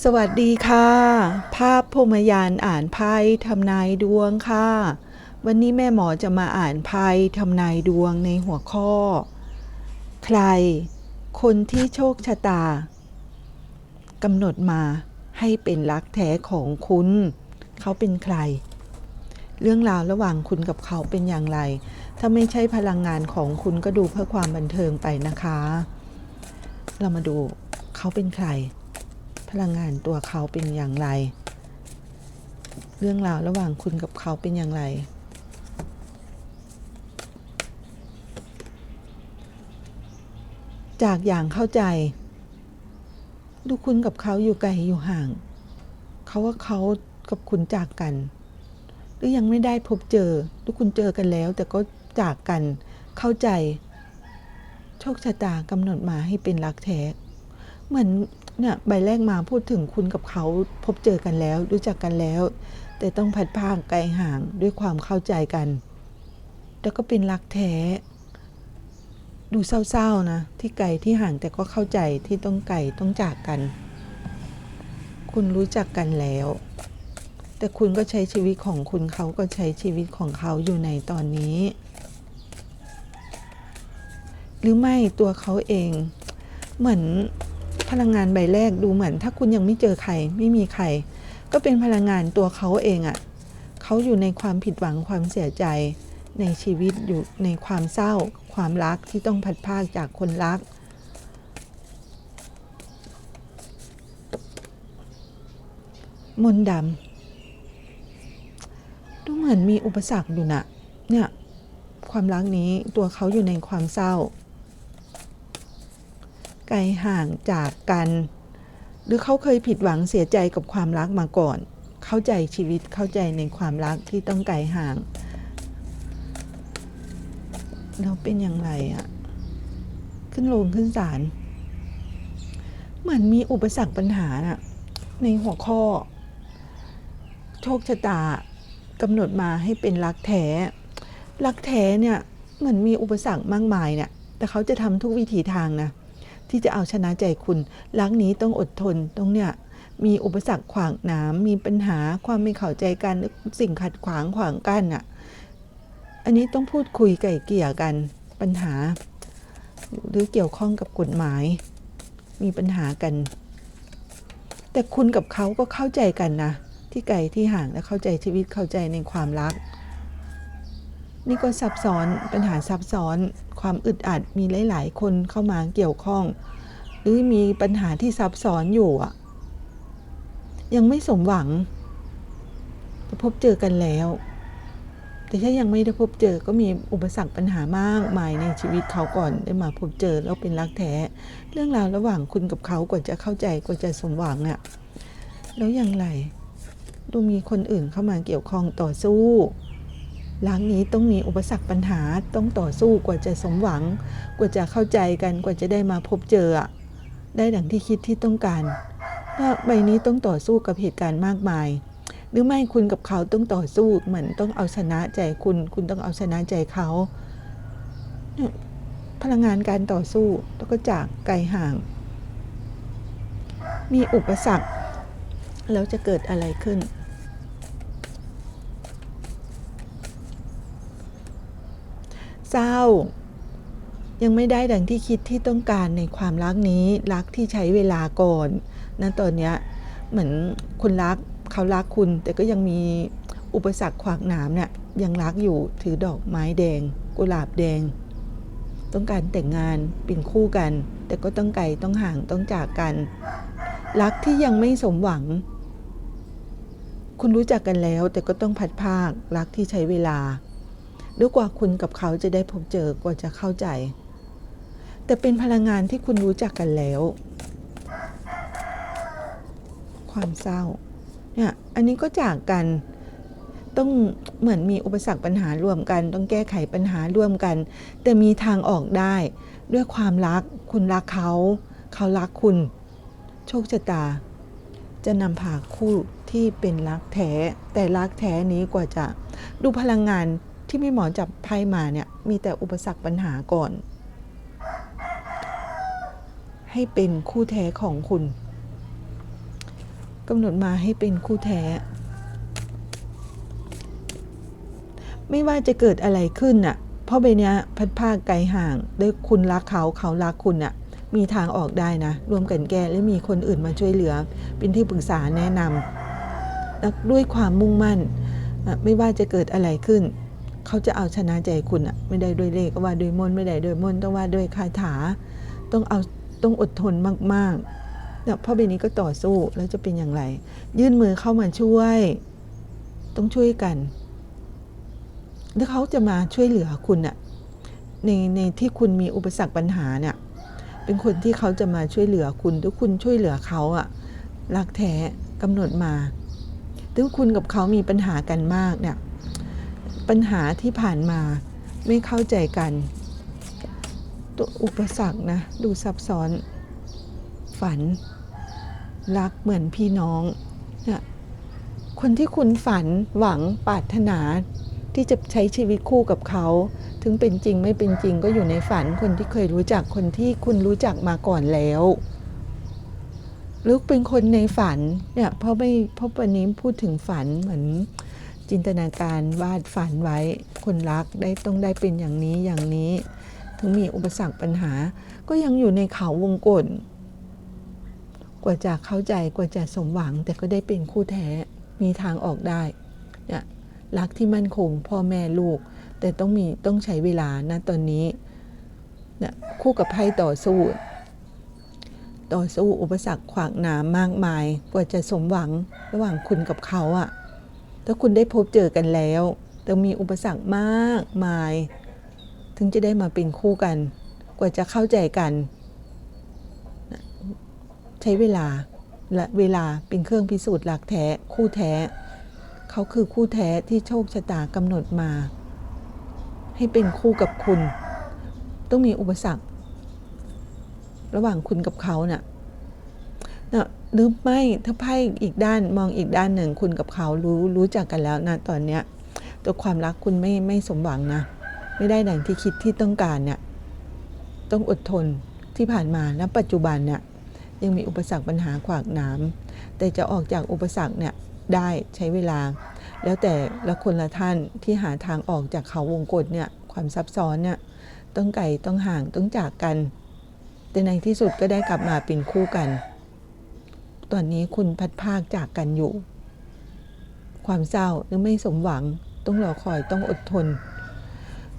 สวัสดีค่ะ ภาพพรมยานอ่านไพ่ทำนายดวงค่ะ วันนี้แม่หมอจะมาอ่านไพ่ทำนายดวงในหัวข้อ ใคร คนที่โชคชะตากำหนดมาให้เป็นรักแท้ของคุณ เขาเป็นใคร เรื่องราวระหว่างคุณกับเขาเป็นอย่างไร ถ้าไม่ใช่พลังงานของคุณก็ดูเพื่อความบันเทิงไปนะคะ เรามาดูเขาเป็นใคร พลังงานตัวเขาเป็นอย่างไร เรื่องราวระหว่างคุณกับเขาเป็นอย่างไรจากอย่างเข้าใจ ดูคุณกับเขาอยู่ไกลอยู่ห่าง เขาว่าเขากับคุณจากกัน หรือยังไม่ได้พบเจอดูคุณเจอกันแล้ว แต่ก็จากกันเข้าใจ โชคชะตากำหนดมาให้เป็นรักแท้ เหมือน เนี่ยใบแรกมาพูดถึงคุณกับเขาพบเจอกันแล้ว รู้จักกันแล้ว แต่ต้องพัดพากไกลห่างด้วยความเข้าใจกัน แล้วก็เป็นรักแท้ ดูเศร้าๆนะ ที่ไกลที่ห่างแต่ก็เข้าใจที่ต้องไกลต้องจากกัน คุณรู้จักกันแล้ว แต่คุณก็ใช้ชีวิตของคุณเขาก็ใช้ชีวิตของเขาอยู่ในตอนนี้ หรือไม่ตัวเขาเอง เหมือน พลังงานใบแรกดูเหมือน ถ้าคุณยังไม่เจอใครไม่มีใคร ก็เป็นพลังงานตัวเขาเองอะ่ะเขาอยู่ในความผิดหวังความเสียใจ ในชีวิตอยู่ในความเศร้า ความรักที่ต้องพัดพรากจากคนรัก มนดำดูเหมือนมีอุปสรรคอยู่นะเนี่ยความรักนี้ตัวเขาอยู่ในความเศร้า ไกลห่างจากกัน หรือเขาเคยผิดหวังเสียใจกับความรักมาก่อน เข้าใจชีวิตเข้าใจในความรักที่ต้องไกลห่างแล้วเป็นอย่างไรอะขึ้นลงขึ้นศาลเหมือนมีอุปสรรคปัญหาน่ะ ในหัวข้อ โชคชะตากำหนดมาให้เป็นรักแท้รักแท้เนี่ยเหมือนมีอุปสรรคมากมายเนี่ย แต่เขาจะทำทุกวิถีทางนะ ที่จะเอาชนะใจคุณรักนี้ต้องอดทนต้องเนี่ยมีอุปสรรคขวางหนามมีปัญหาความไม่เข้าใจกันสิ่งขัดขวางขวางกั้นอะอันนี้ต้องพูดคุยไก่เกี่ยกันปัญหา หรือเกี่ยวข้องกับกฎหมาย มีปัญหากัน แต่คุณกับเขาก็เข้าใจกันนะ ที่ไกลที่ห่างและเข้าใจชีวิตเข้าใจในความรัก นี่ก็ซับซ้อนปัญหาซับซ้อน ความอึดอัดมีหลาย ๆ คนเข้ามาเกี่ยวข้อง หรือมีปัญหาที่ซับซ้อนอยู่อะ ยังไม่สมหวังพบเจอกันแล้ว แต่ถ้ายังไม่ได้พบเจอก็มีอุปสรรคปัญหามากมายในชีวิตเขาก่อนได้มาพบเจอแล้วเป็นรักแท้ เรื่องราวระหว่างคุณกับเขากว่าจะเข้าใจกว่าจะสมหวังอะ แล้วอย่างไรดูมีคนอื่นเข้ามาเกี่ยวข้องต่อสู้ หล้างนี้ต้องมีอุปสรรคปัญหาต้องต่อสู้กว่าจะสมหวัง กว่าจะเข้าใจกันกว่าจะได้มาพบเจอ ได้ดังที่คิดที่ต้องการว่าใบนี้ต้องต่อสู้กับเหตุการณ์มากมาย หรือไม่คุณกับเขาต้องต่อสู้เหมือนต้องเอาชนะใจคุณ คุณต้องเอาชนะใจเขา พลังงานการต่อสู้แล้วก็จากไกลห่าง มีอุปสรรค แล้วจะเกิดอะไรขึ้น เศร้า ยังไม่ได้ดังที่คิดที่ต้องการในความรักนี้รักที่ใช้เวลาก่อนนะตอนเนี้ยเหมือนคุณรักเขารักคุณ แต่ก็ยังมีอุปสรรคขวางหนามเนี่ยยังรักอยู่ถือดอกไม้แดง กุหลาบแดง ต้องการแต่งงานเป็นคู่กัน แต่ก็ต้องไกลต้องห่างต้องจากกัน รักที่ยังไม่สมหวัง คุณรู้จักกันแล้วแต่ก็ต้องพัดภาครักที่ใช้เวลา ด้วยกว่าคุณกับเขาจะได้พบเจอกว่าจะเข้าใจ แต่เป็นพลังงานที่คุณรู้จักกันแล้ว ความเศร้าเนี่ยอันนี้ก็จากกันต้องเหมือนมีอุปสรรคปัญหาร่วมกัน ต้องแก้ไขปัญหาร่วมกัน แต่มีทางออกได้ด้วยความรัก คุณรักเขา เขารักคุณ โชคชะตา จะนำพาคู่ที่เป็นรักแท้ แต่รักแท้นี้กว่าจะดูพลังงาน ที่พี่หมอจับไพ่มาเนี่ยมีแต่อุปสรรคปัญหาก่อน ให้เป็นคู่แท้ของคุณกำหนดมาให้เป็นคู่แท้ ไม่ว่าจะเกิดอะไรขึ้นน่ะเพราะใบเนี้ยพัดภาคไกลห่างด้วยคุณรักเขาเขารักคุณน่ะมีทางออกได้นะ รวมกันแก้และมีคนอื่นมาช่วยเหลือ เป็นที่ปรึกษาแนะนำด้วยความมุ่งมั่น ไม่ว่าจะเกิดอะไรขึ้น เขาจะเอาชนะใจคุณอะไม่ได้ด้วยเลขก็ว่าด้วยมนต์ไม่ได้ด้วยมนต์ต้องว่าด้วยคาถา ต้องเอาต้องอดทนมากๆเนี่ยพ่อเบนี้ก็ต่อสู้แล้วจะเป็นอย่างไร ยื่นมือเข้ามาช่วย ต้องช่วยกันแล้วเขาจะมาช่วยเหลือคุณอะในในที่คุณมีอุปสรรคปัญหาเนี่ยเป็นคนที่เขาจะมาช่วยเหลือคุณถ้าคุณช่วยเหลือเขาอะรักแท้กำหนดมาถ้าคุณกับเขามีปัญหากันมากเนี่ย ปัญหาที่ผ่านมาไม่เข้าใจกัน ตัวอุปสรรคนะ ดูซับซ้อน ฝัน รักเหมือนพี่น้องเนี่ยคนที่คุณฝันหวังปรารถนาที่จะใช้ชีวิตคู่กับเขา ถึงเป็นจริงไม่เป็นจริงก็อยู่ในฝันคนที่เคยรู้จักคนที่คุณรู้จักมาก่อนแล้วหรือเป็นคนในฝันเนี่ยเพราะไม่เพราะวันนี้พูดถึงฝันเหมือน จินตนาการวาดฝันไว้คนรักได้ต้องได้เป็นอย่างนี้อย่างนี้ ถึงมีอุปสรรคปัญหา ก็ยังอยู่ในเขาวงกฏกว่าจะเข้าใจกว่าจะสมหวัง แต่ก็ได้เป็นคู่แท้มีทางออกได้เนี่ยรักที่มั่นคงพ่อแม่ลูก แต่ต้องมีต้องใช้เวลานะตอนนี้เนี่ยคู่กับไพ่ต่อสู้ ต่อสู้อุปสรรคขวางหนามมากมาย กว่าจะสมหวังระหว่างคุณกับเขาอะ ถ้าคุณได้พบเจอกันแล้วต้องมีอุปสรรคมากมาย ถึงจะได้มาเป็นคู่กัน กว่าจะเข้าใจกัน ใช้เวลาและเวลาเป็นเครื่องพิสูจน์หลักแท้คู่แท้ เขาคือคู่แท้ที่โชคชะตากำหนดมา ให้เป็นคู่กับคุณ ต้องมีอุปสรรค ระหว่างคุณกับเขาเนะ่ะนะ หรือไม่ถ้าไพ่อีกด้านมองอีกด้านหนึ่งคุณกับเขารู้รู้จักกันแล้วนะตอนเนี้ยแต่ความรักคุณไม่ไม่สมหวังนะ ไม่ได้ดังที่คิดที่ต้องการเนี่ยต้องอดทนที่ผ่านมาณปัจจุบันเนี่ยยังมีอุปสรรคปัญหาขวากหน้ำแต่จะออกจากอุปสรรคเนี่ยได้ใช้เวลา แล้วแต่ละคนละท่านที่หาทางออกจากเขาวงกฏเนี่ยความซับซ้อนเนี่ยต้องไกลต้องห่างต้องจากกัน แต่ในที่สุดก็ได้กลับมาเป็นคู่กัน ตอนนี้คุณพัดภาคจากกันอยู่ ความเศร้าหรือไม่สมหวัง ต้องรอคอยต้องอดทน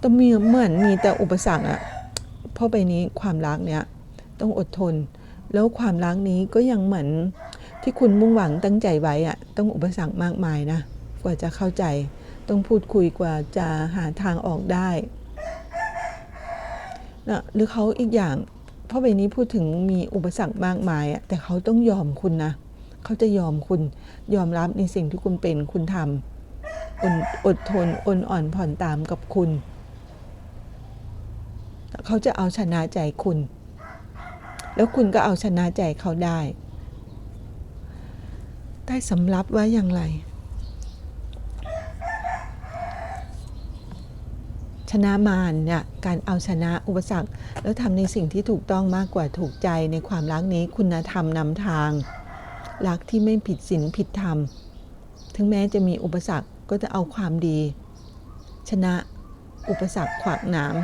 ต้องมีเหมือนมีแต่อุปสรรคอะเพราะไปนี้ความรักเนี่ยต้องอดทน แล้วความรักนี้ก็ยังเหมือนที่คุณมุ่งหวังตั้งใจไว้อะต้องอุปสรรคมากมายนะกว่าจะเข้าใจ ต้องพูดคุยกว่าจะหาทางออกได้นะหรือเขาอีกอย่าง เพราะใบนี้พูดถึงมีอุปสรรคมากมายอะแต่เขาต้องยอมคุณนะเขาจะยอมคุณยอมรับในสิ่งที่คุณเป็นคุณทำอดอดทนอดอ่อนผ่อนตามกับคุณ เขาจะเอาชนะใจคุณ แล้วคุณก็เอาชนะใจเขาได้ได้สำรับไว้อย่างไร ชนะมารเนี่ยการเอาชนะอุปสรรค แล้วทำในสิ่งที่ถูกต้องมากกว่าถูกใจในความรักนี้คุณธรรมนำทาง รักที่ไม่ผิดศีลผิดธรรม ถึงแม้จะมีอุปสรรคก็จะเอาความดี ชนะอุปสรรคขวากหนาม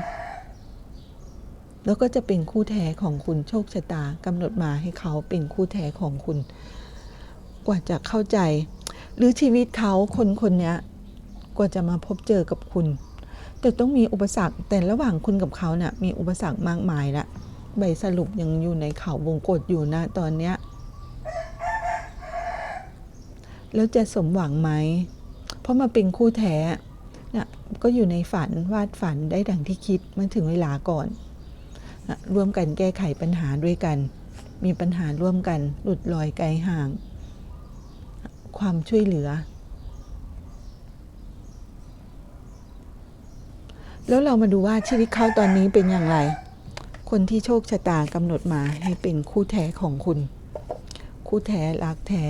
แล้วก็จะเป็นคู่แท้ของคุณโชคชะตากำหนดมาให้เขาเป็นคู่แท้ของคุณ กว่าจะเข้าใจ หรือชีวิตเขาคนคนนี้กว่าจะมาพบเจอกับคุณ แต่ต้องมีอุปสรรคแต่ระหว่างคุณกับเขาเนะ่ยมีอุปสรรคมากมายละใบสรุปยังอยู่ในเขาวงกฏอยู่นะตอนเนี้ยแล้วจะสมหวังไหม เพราะมาเป็นคู่แท้นะก็อยู่ในฝันวาดฝันได้ดังที่คิดเมื่อถึงเวลาก่อนนะร่วมกันแก้ไขปัญหาด้วยกัน มีปัญหาร่วมกันหลุดลอยไกลห่าง ความช่วยเหลือ แล้วเรามาดูว่าชีวิตเขาตอนนี้เป็นอย่างไร คนที่โชคชะตากำหนดมาให้เป็นคู่แท้ของคุณ คู่แท้รักแท้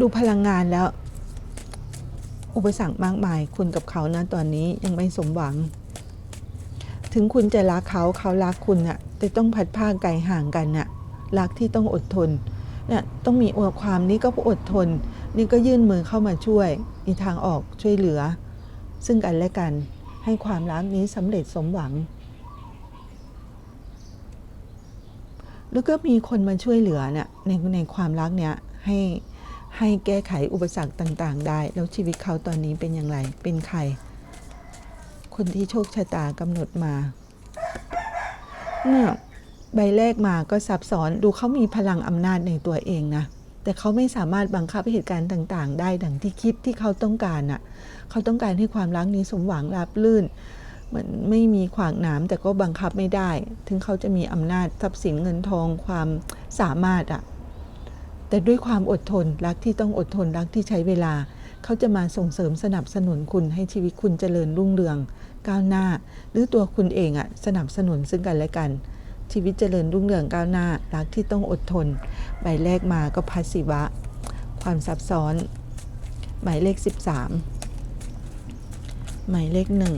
ดูพลังงานแล้ว อุปสรรคมากมายคุณกับเขานะตอนนี้ยังไม่สมหวัง ถึงคุณจะรักเขาเขารักคุณน่ะแต่ต้องพัดผ้าไกลห่างกันน่ะรักที่ต้องอดทนเนี่ยต้องมีความนี้ก็อดทน นี่ก็ยื่นมือเข้ามาช่วย มีทางออกช่วยเหลือ ซึ่งกันและกันให้ความรักนี้สำเร็จสมหวัง แล้วก็มีคนมาช่วยเหลือเนี่ยในในความรักเนี่ยให้ให้แก้ไขอุปสรรคต่างๆ ได้ แล้วชีวิตเขาตอนนี้เป็นอย่างไร เป็นใคร คนที่โชคชะตากำหนดมาเนี่ยใบแรกมาก็ซับซ้อนดูเขามีพลังอำนาจในตัวเองนะ แต่เขาไม่สามารถบังคับเหตุการณ์ต่าง ๆ ได้ดังที่คิดที่เขาต้องการน่ะเขาต้องการให้ความรักนี้สมหวังราบลื่นเหมือนไม่มีขวางหนามแต่ก็บังคับไม่ได้ ถึงเขาจะมีอำนาจทรัพย์สินเงินทองความสามารถอะแต่ด้วยความอดทนรักที่ต้องอดทนรักที่ใช้เวลา เขาจะมาส่งเสริมสนับสนุนคุณให้ชีวิตคุณเจริญรุ่งเรือง ก้าวหน้า หรือตัวคุณเองอะสนับสนุนซึ่งกันและกัน ชีวิตเจริญรุ่งเรืองก้าวหน้า รักที่ต้องอดทน ใบแรกมาก็พัสสิวะ ความซับซ้อน หมายเลข 13 หมายเลขหนึ่ง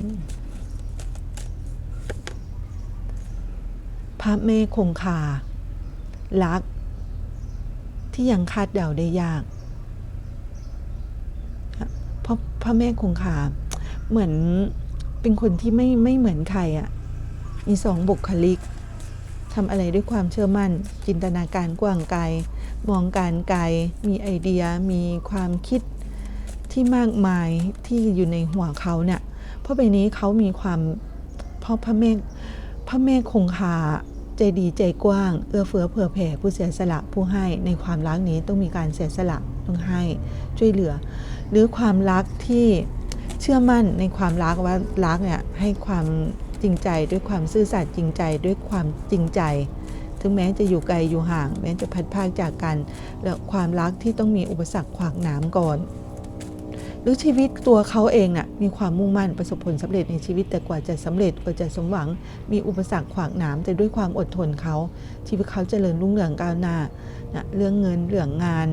พระเมฆคงคา รัก ที่ยังคาดเดาได้ยากเพราะพระเมฆคงคา เหมือนเป็นคนที่ไม่ไม่เหมือนใครอะ่ะมีสองบุคลิก ทำอะไรด้วยความเชื่อมั่น จินตนาการกว้างไกล มองการไกล มีไอเดีย มีความคิดที่มากมายที่อยู่ในหัวเขาเนี่ย เพราะใบนี้เขามีความเพราะพระเมฆพระเมฆคงคาใจดีใจกว้าง เอื้อเฟื้อเผื่อแผ่ผู้เสียสละผู้ให้ในความรักนี้ต้องมีการเสียสละต้องให้ช่วยเหลือ หรือความรักที่เชื่อมั่นในความรักว่ารักเนี่ยให้ความ จริงใจด้วยความซื่อสัตย์จริงใจด้วยความจริงใจ ถึงแม้จะอยู่ไกลอยู่ห่าง แม้จะพัดพากจากกันและความรักที่ต้องมีอุปสรรคขวางหนามก่อนหรือชีวิตตัวเขาเองน่ะมีความมุ่งมั่นประสบผลสำเร็จในชีวิตแต่กว่าจะสำเร็จกว่าจะสมหวัง มีอุปสรรคขวางหนามแต่ด้วยความอดทนเขาชีวิตเขาเจริญรุ่งเรืองก้าวหน้านะเรื่องเงินเรื่องงาน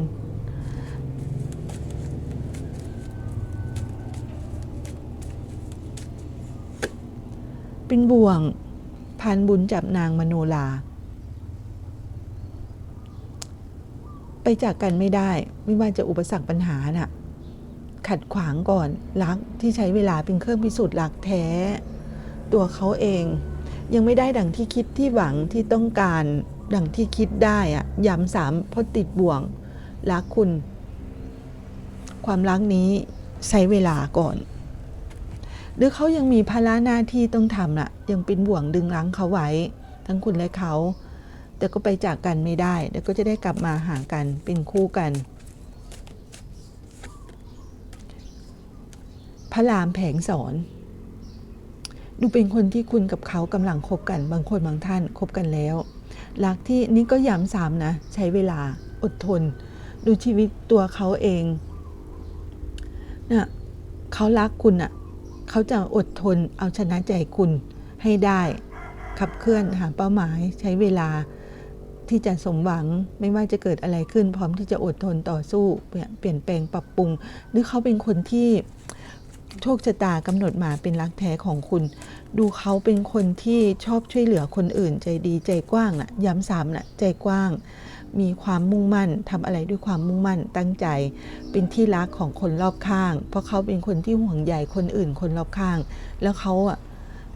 เป็นบ่วง พันบุญจับนางมโนลา ไปจากกันไม่ได้ไม่ว่าจะอุปสรรคปัญหาน่ะ ขัดขวางก่อนรักที่ใช้เวลาเป็นเครื่องพิสูจน์รักแท้ ตัวเขาเองยังไม่ได้ดังที่คิดที่หวังที่ต้องการดังที่คิดได้อะย้ำสามเพราะติดบ่วงรักคุณ ความรักนี้ใช้เวลาก่อน หรือเขายังมีภาระหน้าที่ต้องทำน่ะ ยังเป็นบ่วงดึงรั้งเขาไว้ ทั้งคุณและเขา แต่ก็ไปจากกันไม่ได้ แล้วก็จะได้กลับมาหากันเป็นคู่กันพระรามแผงสอน ดูเป็นคนที่คุณกับเขากำลังคบกัน บางคนบางท่านคบกันแล้วรักที่นี่ก็ย้ำซ้ำนะ ใช้เวลาอดทน ดูชีวิตตัวเขาเองนะเขารักคุณอะ่ะ เขาจะอดทนเอาชนะใจคุณให้ได้ขับเคลื่อนหาเป้าหมายใช้เวลาที่จะสมหวังไม่ว่าจะเกิดอะไรขึ้น พร้อมที่จะอดทนต่อสู้เปลี่ยนแปลงปรับปรุง หรือเขาเป็นคนที่โชคชะตากำหนดมาเป็นรักแท้ของคุณ ดูเขาเป็นคนที่ชอบช่วยเหลือคนอื่น ใจดีใจกว้างน่ะย้ำซ้ำน่ะใจกว้าง มีความมุ่งมั่นทำอะไรด้วยความมุ่งมั่นตั้งใจ เป็นที่รักของคนรอบข้าง เพราะเขาเป็นคนที่ห่วงใยคนอื่นคนรอบข้าง แล้วเขาอะ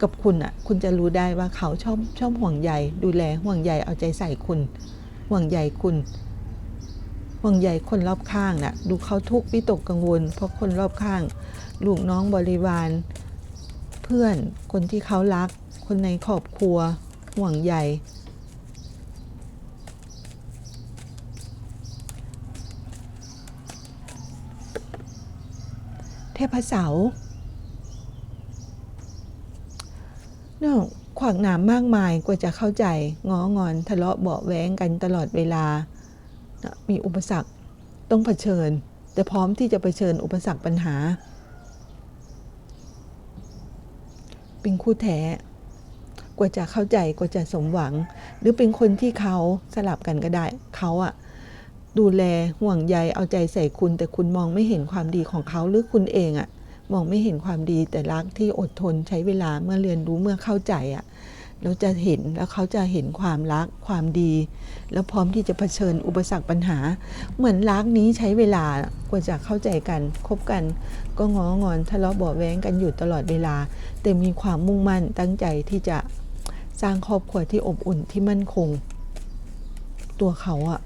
กับคุณอะคุณจะรู้ได้ว่าเขาชอบชอบห่วงใยดูแลห่วงใยเอาใจใส่คุณ ห่วงใยคุณ ห่วงใยคนรอบข้างน่ะดูเขาทุกข์วิตกกังวล เพราะคนรอบข้าง ลูกน้องบริวาร เพื่อนคนที่เขารัก คนในครอบครัว ห่วงใย เทพเสาเนี่ยขวากหนามมากมายกว่าจะเข้าใจง้องอนทะเลาะเบาแว้งกันตลอดเวลานะมีอุปสรรคต้องเผชิญ แต่พร้อมที่จะเผชิญอุปสรรคปัญหา เป็นคู่แท้กว่าจะเข้าใจกว่าจะสมหวัง หรือเป็นคนที่เขาสลับกันก็ได้เขาอะ ดูแลห่วงใยเอาใจใส่คุณ แต่คุณมองไม่เห็นความดีของเขาหรือคุณเองอะมองไม่เห็นความดีแต่รักที่อดทนใช้เวลาเมื่อเรียนรู้เมื่อเข้าใจอะแล้วจะเห็นแล้วเขาจะเห็นความรักความดี แล้วพร้อมที่จะเผชิญอุปสรรคปัญหา เหมือนรักนี้ใช้เวลากว่าจะเข้าใจกันคบกัน ก็ง้องอนทะเลาะเบาะแว้งกันอยู่ตลอดเวลา แต่มีความมุ่งมั่นตั้งใจที่จะสร้างครอบครัวที่อบอุ่นที่มั่นคง ตัวเขาอะ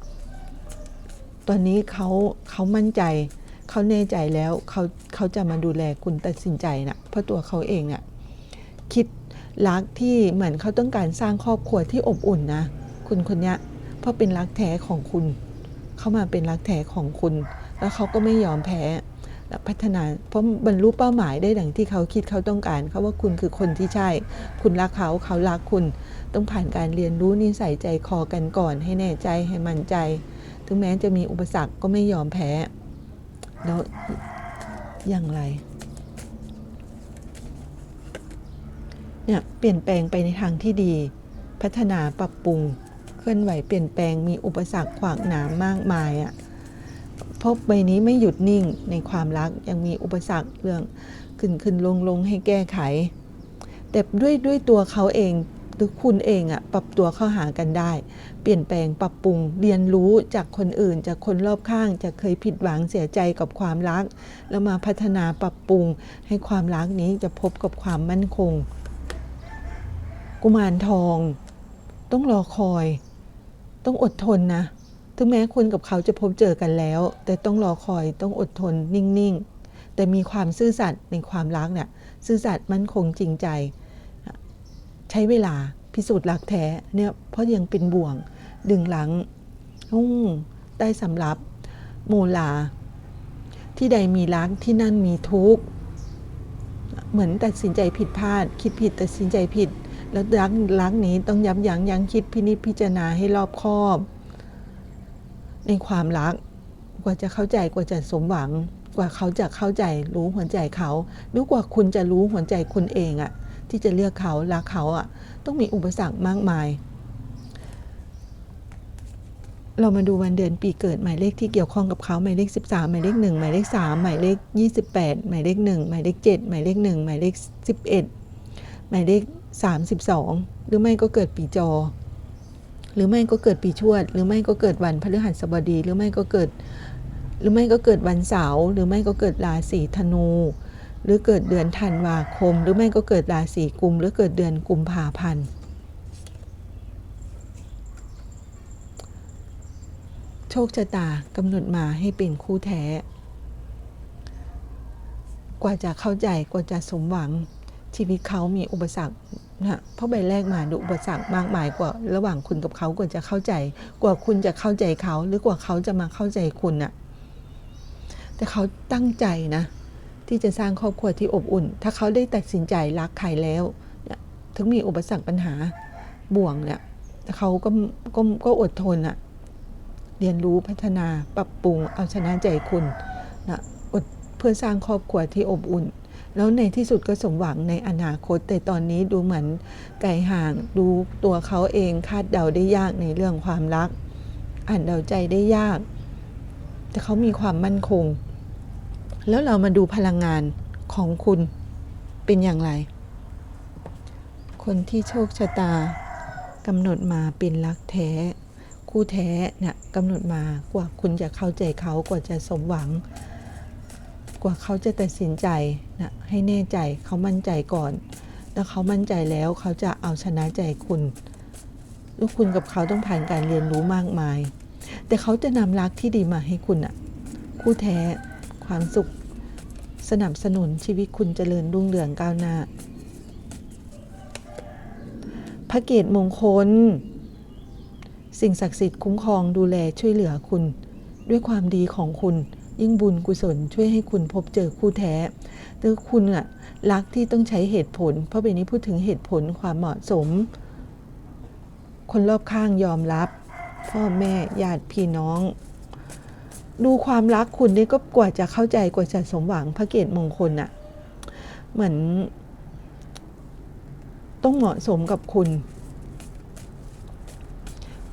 ตอนนี้เขาเขามั่นใจ เขาแน่ใจแล้วเขาเขาจะมาดูแลคุณตัดสินใจนะเพราะตัวเขาเองอะคิดรักที่เหมือนเขาต้องการสร้างครอบครัวที่อบอุ่นนะคุณคนเนี้ยเพราะเป็นรักแท้ของคุณ เขามาเป็นรักแท้ของคุณ แล้วเขาก็ไม่ยอมแพ้ พัฒนาเพราะบรรลุเป้าหมายได้ดังที่เขาคิดเขาต้องการเขาว่าคุณคือคนที่ใช่ คุณรักเขาเขารักคุณ ต้องผ่านการเรียนรู้นิสัยใจคอกันก่อน ให้แน่ใจให้มั่นใจ ถึงแม้จะมีอุปสรรคก็ไม่ยอมแพ้ แล้วอย่างไรเนี่ยเปลี่ยนแปลงไปในทางที่ดี พัฒนาปรับปรุง เคลื่อนไหวเปลี่ยนแปลงมีอุปสรรคขวางหนามมากมายอะ่ะ พราะใบนี้ไม่หยุดนิ่งในความรักยังมีอุปสรรคเรื่องขึ้นขึ้นลงลงให้แก้ไข แต่ด้วยด้วยตัวเขาเองหรือคุณเองอะ่ะปรับตัวเข้าหากันได้ เปลี่ยนแปลงปรับปรุงเรียนรู้จากคนอื่น จากคนรอบข้างจะเคยผิดหวังเสียใจกับความรัก แล้วมาพัฒนาปรับปรุงให้ความรักนี้จะพบกับความมั่นคง กุมารทอง ต้องรอคอย ต้องอดทนนะ ถึงแม้คุณกับเขาจะพบเจอกันแล้ว แต่ต้องรอคอยต้องอดทนนิ่งๆ แต่มีความซื่อสัตย์ในความรักเนี่ยซื่อสัตย์มั่นคงจริงใจ ใช้เวลาพิสูจน์รักแท้เนี่ยเพราะยังเป็นบ่วงดึงหลังอุ้งได้สำรับโมลา ที่ใดมีรักที่นั่นมีทุกข์เหมือนตัดสินใจผิดพลาด คิดผิดตัดสินใจผิด แล้วรักรักนี้ต้องยับยั้งยั้งคิดพินิจพิจารณาให้รอบคอบ ในความรัก กว่าจะเข้าใจกว่าจะสมหวัง กว่าเขาจะเข้าใจรู้หัวใจเขาหรือกว่าคุณจะรู้หัวใจคุณเองอะที่จะเลือกเขารักเขาอะต้องมีอุปสรรคมากมาย เรามาดูวันเดือนปีเกิดหมายเลขที่เกี่ยวข้องกับเขาหมายเลข 13 หมายเลข 1 หมายเลข 3 หมายเลข 28 หมายเลข 1 หมายเลข 7 หมายเลข 1 หมายเลข 11 หมายเลข 32 หรือไม่ก็เกิดปีจอ หรือไม่ก็เกิดปีชวด หรือไม่ก็เกิดวันพฤหัสบดี หรือไม่ก็เกิด หรือไม่ก็เกิดวันเสาร์ หรือไม่ก็เกิดราศีธนู หรือเกิดเดือนธันวาคม หรือไม่ก็เกิดราศีกุม หรือเกิดเดือนกุมภาพันธ์โชคชะตากำหนดมาให้เป็นคู่แท้ กว่าจะเข้าใจกว่าจะสมหวังชีวิตเขามีอุปสรรค นะเพราะใบแรกมาดูอุปสรรคมากมายกว่าระหว่างคุณกับเขากว่าจะเข้าใจ กว่าคุณจะเข้าใจเขา หรือกว่าเขาจะมาเข้าใจคุณน่ะแต่เขาตั้งใจนะ ที่จะสร้างครอบครัวที่อบอุ่น ถ้าเขาได้ตัดสินใจรักใครแล้วนี่ยถึงมีอุปสรรคปัญหาบ่วงเนี่ยแต่เขาก็ก็ก็อดทนอะเรียนรู้พัฒนาปรับปรุงเอาชนะใจคุณนะอดเพื่อสร้างครอบครัวที่อบอุ่น แล้วในที่สุดก็สมหวังในอนาคต แต่ตอนนี้ดูเหมือนไกลห่างดูตัวเขาเองคาดเดาได้ยากในเรื่องความรัก อ่านเดาใจได้ยาก แต่เขามีความมั่นคง แล้วเรามาดูพลังงานของคุณเป็นอย่างไร คนที่โชคชะตากำหนดมาเป็นรักแท้ คู่แท้เนี่ยกำหนดมากว่าคุณจะเข้าใจเขากว่าจะสมหวัง กว่าเขาจะตัดสินใจ นะให้แน่ใจเขามั่นใจก่อนแล้วเขามั่นใจแล้วเขาจะเอาชนะใจคุณแล้วคุณกับเขาต้องผ่านการเรียนรู้มากมาย แต่เขาจะนำรักที่ดีมาให้คุณอะคู่แท้ความสุข สนับสนุนชีวิตคุณเจริญรุ่งเรืองก้าวหน้าพระเกตมงคล สิ่งศักดิ์สิทธิ์คุ้มครองดูแลช่วยเหลือคุณ ด้วยความดีของคุณ ยิ่งบุญกุศลช่วยให้คุณพบเจอคู่แท้หรือคุณอะรักที่ต้องใช้เหตุผล เพราะเป็นนี้พูดถึงเหตุผลความเหมาะสม คนรอบข้างยอมรับ พ่อแม่ญาติพี่น้อง ดูความรักคุณนี่ก็กว่าจะเข้าใจกว่าจะสมหวังพระเกตมงคลอะเหมือน ต้องเหมาะสมกับคุณ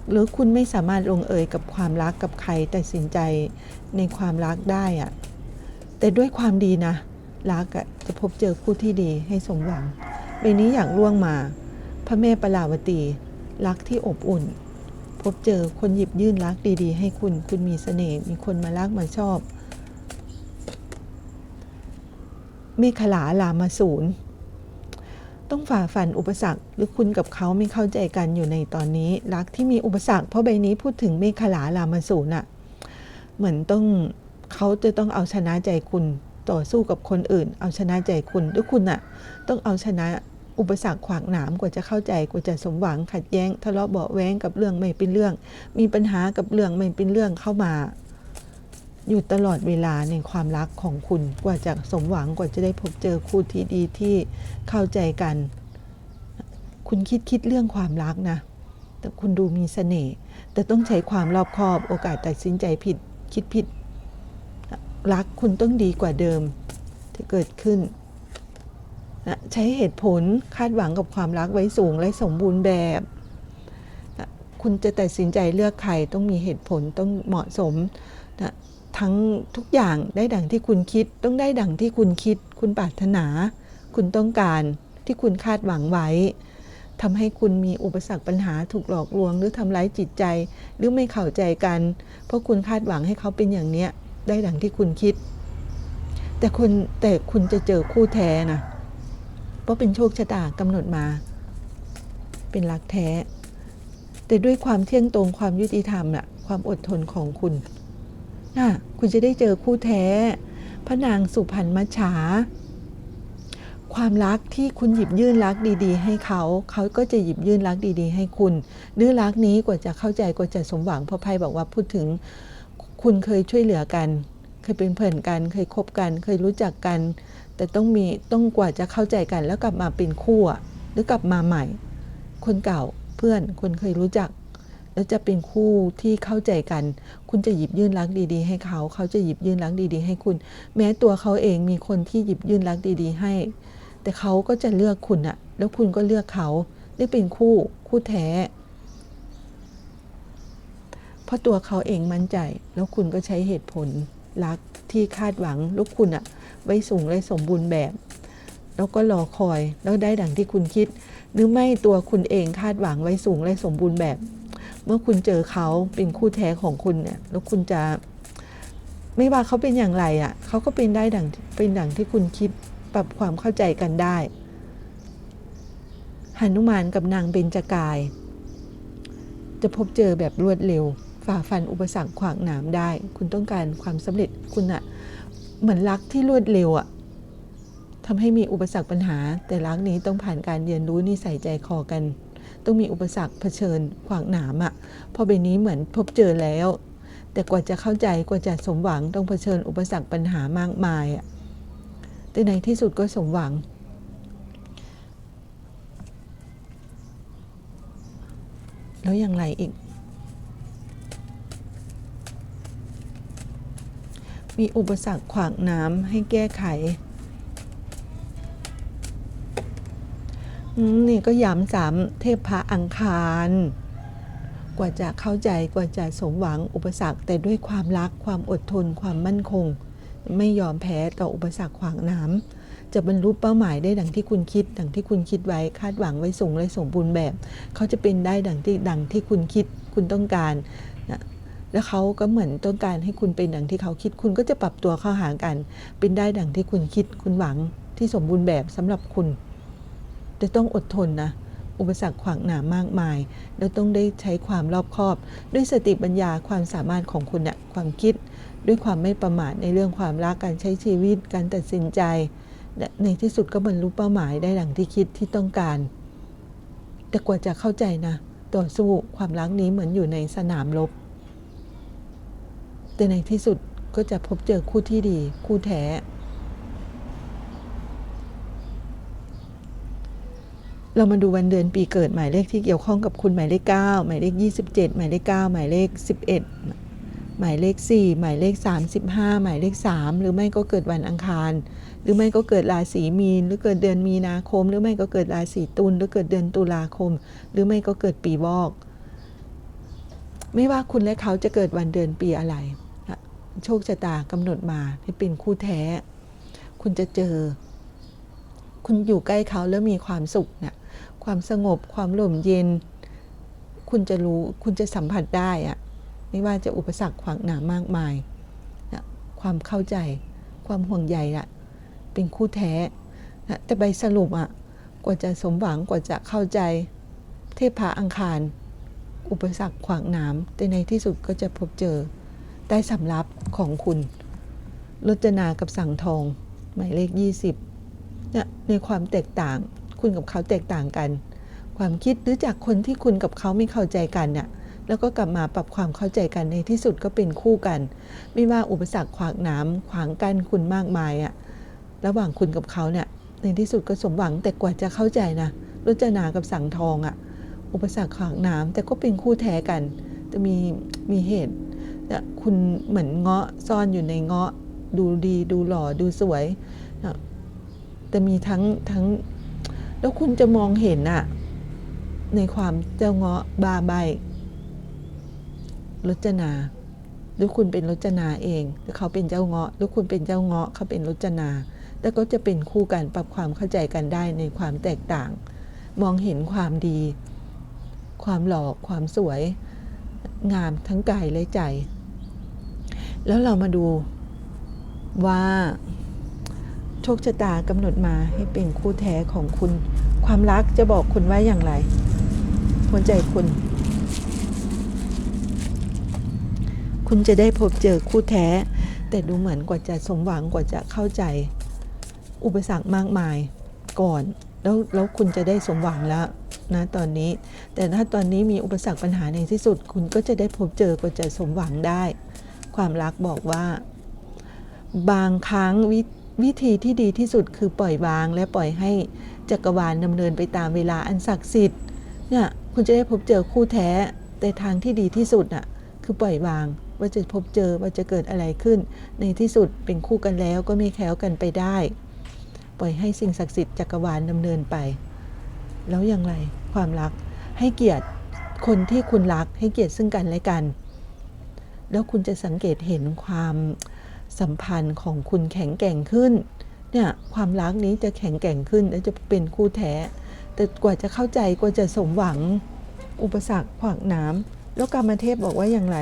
หรือคุณไม่สามารถลงเอยกับความรักกับใครตัดสินใจในความรักได้อะแต่ด้วยความดีนะ รักอะจะพบเจอคู่ที่ดีให้สมหวังใบนี้อย่ากล่วงมา พระแม่ปราวตี รักที่อบอุ่น พบเจอคนหยิบยื่นรักดีๆ ให้คุณคุณมีเสน่ห์มีคนมารักมาชอบเมฆขลาลามาศูนย์ ต้องฝ่าฟันอุปสรรค หรือคุณกับเขาไม่เข้าใจกันอยู่ในตอนนี้ รักที่มีอุปสรรค เพราะใบนี้พูดถึงเมฆลาลามาศูนย์อะเหมือนต้องเขาจะต้องเอาชนะใจคุณต่อสู้กับคนอื่น เอาชนะใจคุณหรือคุณอะต้องเอาชนะอุปสรรคขวางหนามกว่าจะเข้าใจกว่าจะสมหวังขัดแย้ง ทะเลาะเบาแว้งกับเรื่องไม่เป็นเรื่อง มีปัญหากับเรื่องไม่เป็นเรื่องเข้ามา อยู่ตลอดเวลาในความรักของคุณกว่าจะสมหวังกว่าจะได้พบเจอคู่ที่ดีที่เข้าใจกัน คุณคิดคิดเรื่องความรักนะ แต่คุณดูมีเสน่ห์แต่ต้องใช้ความรอบคอบโอกาสตัดสินใจผิดคิดผิด รักคุณต้องดีกว่าเดิมที่เกิดขึ้นนะใช้เหตุผลคาดหวังกับความรักไว้สูงและสมบูรณ์แบบนะคุณจะตัดสินใจเลือกใครต้องมีเหตุผลต้องเหมาะสมนะ ทั้งทุกอย่างได้ดังที่คุณคิด ต้องได้ดังที่คุณคิด คุณปรารถนา คุณต้องการที่คุณคาดหวังไว้ทำให้คุณมีอุปสรรคปัญหาถูกหลอกลวง หรือทำร้ายจิตใจ หรือไม่เข้าใจกัน เพราะคุณคาดหวังให้เขาเป็นอย่างเนี้ยได้ดังที่คุณคิด แต่คุณแต่คุณจะเจอคู่แท้นะเพราะเป็นโชคชะตากำหนดมา เป็นรักแท้ แต่ด้วยความเที่ยงตรงความยุติธรรมน่ะความอดทนของคุณ น่ะคุณจะได้เจอคู่แท้ พระนางสุพรรณมัจฉา ความรักที่คุณหยิบยื่นรักดีๆ ให้เขา เขาก็จะหยิบยื่นรักดีๆ ให้คุณหรือรักนี้กว่าจะเข้าใจกว่าจะสมหวังพราะไพ่บอกว่าพูดถึงคุณเคยช่วยเหลือกัน เคยเป็นเพื่อนกัน เคยคบกัน เคยรู้จักกัน แต่ต้องมีต้องกว่าจะเข้าใจกัน แล้วกลับมาเป็นคู่หรือกลับมาใหม่ คนเก่าเพื่อนคนเคยรู้จัก แล้วจะเป็นคู่ที่เข้าใจกัน คุณจะหยิบยื่นรักดี ๆ ให้เขา เขาจะหยิบยื่นรักดี ๆ ให้คุณ แม้ตัวเขาเองมีคนที่หยิบยื่นรักดี ๆ ให้ แต่เขาก็จะเลือกคุณอะแล้วคุณก็เลือกเขาได้เป็นคู่คู่แท้ เพราะตัวเขาเองมั่นใจ แล้วคุณก็ใช้เหตุผลรักที่คาดหวังลูกคุณอะไว้สูงและสมบูรณ์แบบ แล้วก็รอคอยแล้วได้ดังที่คุณคิด หรือไม่ตัวคุณเองคาดหวังไว้สูงและสมบูรณ์แบบ มื่อคุณเจอเขาเป็นคู่แท้ของคุณเนี่ยแล้วคุณจะไม่ว่าเขาเป็นอย่างไรอะ่ะเขาก็เป็นได้ดังเป็นดังที่คุณคิดปรับความเข้าใจกันได้หนุมานกับนางเบญจกาย จะพบเจอแบบรวดเร็ว ฝ่าฟันอุปสรรคขวางหนามได้ คุณต้องการความสำเร็จคุณอะเหมือนรักที่รวดเร็วอะทำให้มีอุปสรรคปัญหา แต่รักนี้ต้องผ่านการเรียนรู้นิสัยใจคอกัน ต้องมีอุปสรรคเผชิญขวางหนามอะพอเบนี้เหมือนพบเจอแล้ว แต่กว่าจะเข้าใจกว่าจะสมหวังต้องเผชิญอุปสรรคปัญหามากมายอะแต่ในที่สุดก็สมหวัง แล้วอย่างไรอีก มีอุปสรรคขวางน้ำให้แก้ไขอืม นี่ก็ย้ำซ้ำเทพพระอังคาร กว่าจะเข้าใจกว่าจะสมหวังอุปสรรคแต่ด้วยความรักความอดทนความมั่นคง ไม่ยอมแพ้ต่ออุปสรรคขวางน้ำจะบรรลุเป้าหมายได้ดังที่คุณคิด ดังที่คุณคิดไว้คาดหวังไว้สูงและสมบูรณ์แบบ เขาจะเป็นได้ดังที่ดังที่คุณคิดคุณต้องการนะแล้วเขาก็เหมือนต้องการให้คุณเป็นดังที่เขาคิด คุณก็จะปรับตัวเข้าหากัน เป็นได้ดังที่คุณคิดคุณหวังที่สมบูรณ์แบบสำหรับคุณ แต่ต้องอดทนนะ อุปสรรคขวางหนามากมายแล้วต้องได้ใช้ความรอบคอบ ด้วยสติปัญญาความสามารถของคุณนะความคิด ด้วยความไม่ประมาทในเรื่องความรักการใช้ชีวิตการตัดสินใจและในที่สุดก็บรรลุเป้าหมายได้ดังที่คิดที่ต้องการ แต่กว่าจะเข้าใจนะต่อสู้ความรักนี้เหมือนอยู่ในสนามรบแต่ในที่สุดก็จะพบเจอคู่ที่ดี คู่แท้ เรามาดูวันเดือนปีเกิดหมายเลขที่เกี่ยวข้องกับคุณหมายเลข 9 หมายเลข 27 หมายเลข 9 หมายเลข 11 หมายเลข 4 หมายเลข 35 หมายเลข 3 หรือไม่ก็เกิดวันอังคาร หรือไม่ก็เกิดราศีมีน หรือเกิดเดือนมีนาคม หรือไม่ก็เกิดราศีตุลหรือเกิดเดือนตุลาคม หรือไม่ก็เกิดปีวอก ไม่ว่าคุณและเขาจะเกิดวันเดือนปีอะไร โชคชะตากำหนดมาให้เป็นคู่แท้ คุณจะเจอ คุณอยู่ใกล้เขาแล้วมีความสุขเนี่ย ความสงบความลมเย็น คุณจะรู้คุณจะสัมผัสได้อะไม่ว่าจะอุปสรรคขวางหนามากมายนะความเข้าใจความห่วงใยอะเป็นคู่แท้นะแต่ใบสรุปอะกว่าจะสมหวังกว่าจะเข้าใจ เทพาอังคาร อุปสรรคขวางหนามแต่ในที่สุดก็จะพบเจอได้สำรับของคุณรจนากับสังทอง หมายเลข 20เนี่ยในความแตกต่าง คุณกับเขาแตกต่างกัน ความคิดหรือจากคนที่คุณกับเขาไม่เข้าใจกันเนี่ยแล้วก็กลับมาปรับความเข้าใจกันในที่สุดก็เป็นคู่กัน ไม่ว่าอุปสรรคขวางหนาขวางกั้นคุณมากมายอะระหว่างคุณกับเขาเนี่ยในที่สุดก็สมหวังแต่กว่าจะเข้าใจนะรจนากับสังทองอะอุปสรรคขวางหนาแต่ก็เป็นคู่แท้กันแต่มีมีเหตุเนี่ยคุณเหมือนเงาะซ่อนอยู่ในเงาะดูดีดูหล่อดูสวยนะแต่มีทั้งทั้ง แล้วคุณจะมองเห็นอะในความเจ้าเงาะบาใบรจนาหรือคุณเป็นรจนาเองหรือเขาเป็นเจ้าเงาะหรือคุณเป็นเจ้าเงาะเขาเป็นรจนาแล้วก็จะเป็นคู่กันปรับความเข้าใจกันได้ในความแตกต่าง มองเห็นความดี ความหล่อความสวย งามทั้งกายและใจ แล้วเรามาดูว่า โชคชะตากำหนดมาให้เป็นคู่แท้ของคุณ ความรักจะบอกคุณว่าอย่างไรหัวใจคุณ คุณจะได้พบเจอคู่แท้ แต่ดูเหมือนกว่าจะสมหวังกว่าจะเข้าใจ อุปสรรคมากมายก่อน แล้วแล้วคุณจะได้สมหวังแล้วนะตอนนี้ แต่ถ้าตอนนี้มีอุปสรรคปัญหาในที่สุด คุณก็จะได้พบเจอกว่าจะสมหวังได้ ความรักบอกว่า บางครั้งวิ วิธีที่ดีที่สุดคือปล่อยวางและปล่อยให้จักรวาลดำเนินไปตามเวลาอันศักดิ์สิทธิ์เนี่ยคุณจะได้พบเจอคู่แท้ แต่ทางที่ดีที่สุดน่ะคือปล่อยวางว่าจะพบเจอว่าจะเกิดอะไรขึ้น ในที่สุดเป็นคู่กันแล้วก็ไม่แคล้วกันไปได้ ปล่อยให้สิ่งศักดิ์สิทธิ์จักรวาลดำเนินไป แล้วอย่างไรความรักให้เกียรติคนที่คุณรักให้เกียรติซึ่งกันและกัน แล้วคุณจะสังเกตเห็นความ สัมพันธ์ของคุณแข็งแกร่งขึ้น เนี่ยความรักนี้จะแข็งแกร่งขึ้นและจะเป็นคู่แท้ แต่กว่าจะเข้าใจกว่าจะสมหวัง อุปสรรคขวางน้ำแล้วกรรมเทพบอกว่าอย่างไร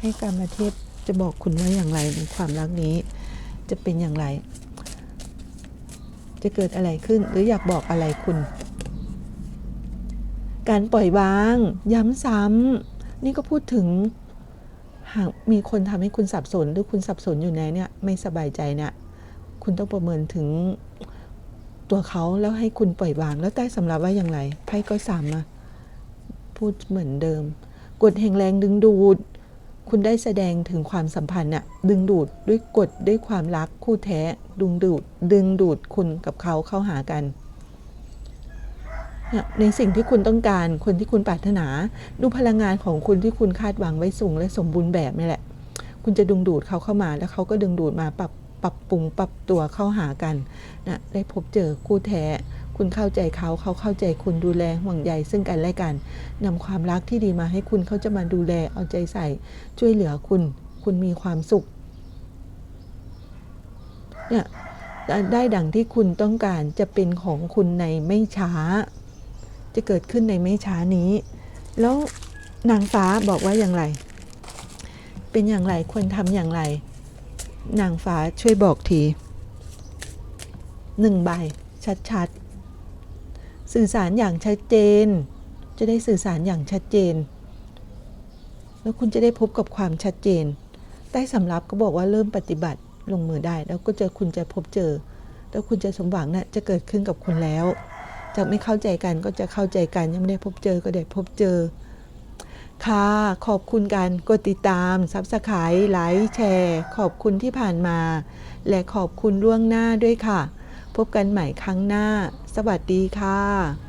ให้กรรมเทพจะบอกคุณว่าอย่างไรในความรักนี้ จะเป็นอย่างไร จะเกิดอะไรขึ้นหรืออยากบอกอะไรคุณ การปล่อยวาง ย้ำซ้ำนี่ก็พูดถึง หากมีคนทำให้คุณสับสน หรือคุณสับสนอยู่ในเนี่ยไม่สบายใจเนี่ยคุณต้องประเมินถึงตัวเขาแล้วให้คุณปล่อยวาง แล้วใต้สำรับว่าอย่างไรไพ่ก็สามมาพูดเหมือนเดิมกดแห่งแรงดึงดูด คุณได้แสดงถึงความสัมพันธ์น่ะดึงดูดด้วยกฎด้วยความรักคู่แท้ดึงดูดดึงดูดคุณกับเขาเข้าหากัน ในสิ่งที่คุณต้องการ คนที่คุณปรารถนา ดูพลังงานของคุณที่คุณคาดหวังไว้สูงและสมบูรณ์แบบนี่แหละ คุณจะดึงดูดเขาเข้ามาแล้วเขาก็ดึงดูดมาปรับปรับปรุงปรับตัวเข้าหากันนะได้พบเจอคู่แท้ คุณเข้าใจเขาเขาเข้าใจคุณดูแลห่วงใยซึ่งกันและกันนำความรักที่ดีมาให้คุณเขาจะมาดูแลเอาใจใส่ ช่วยเหลือคุณ คุณมีความสุขเนี่ยได้ดังที่คุณต้องการจะเป็นของคุณในไม่ช้า จะเกิดขึ้นในไม่ช้านี้ แล้วนางฟ้าบอกว่าอย่างไร เป็นอย่างไรควรทำอย่างไร นางฟ้าช่วยบอกทีหนึ่งใบ ชัดๆ สื่อสารอย่างชัดเจน จะได้สื่อสารอย่างชัดเจน แล้วคุณจะได้พบกับความชัดเจน ใต้สำรับก็บอกว่าเริ่มปฏิบัติลงมือได้ แล้วก็จะคุณจะพบเจอ แล้วคุณจะสมหวังนะ่ะจะเกิดขึ้นกับคุณแล้ว จะไม่เข้าใจกันก็จะเข้าใจกัน ยังไม่ได้พบเจอก็ได้พบเจอ ค่ะขอบคุณการกดติดตามซับสไครต์ไลค์แชร์ ขอบคุณที่ผ่านมา และขอบคุณล่วงหน้าด้วยค่ะ พบกันใหม่ครั้งหน้า สวัสดีค่ะ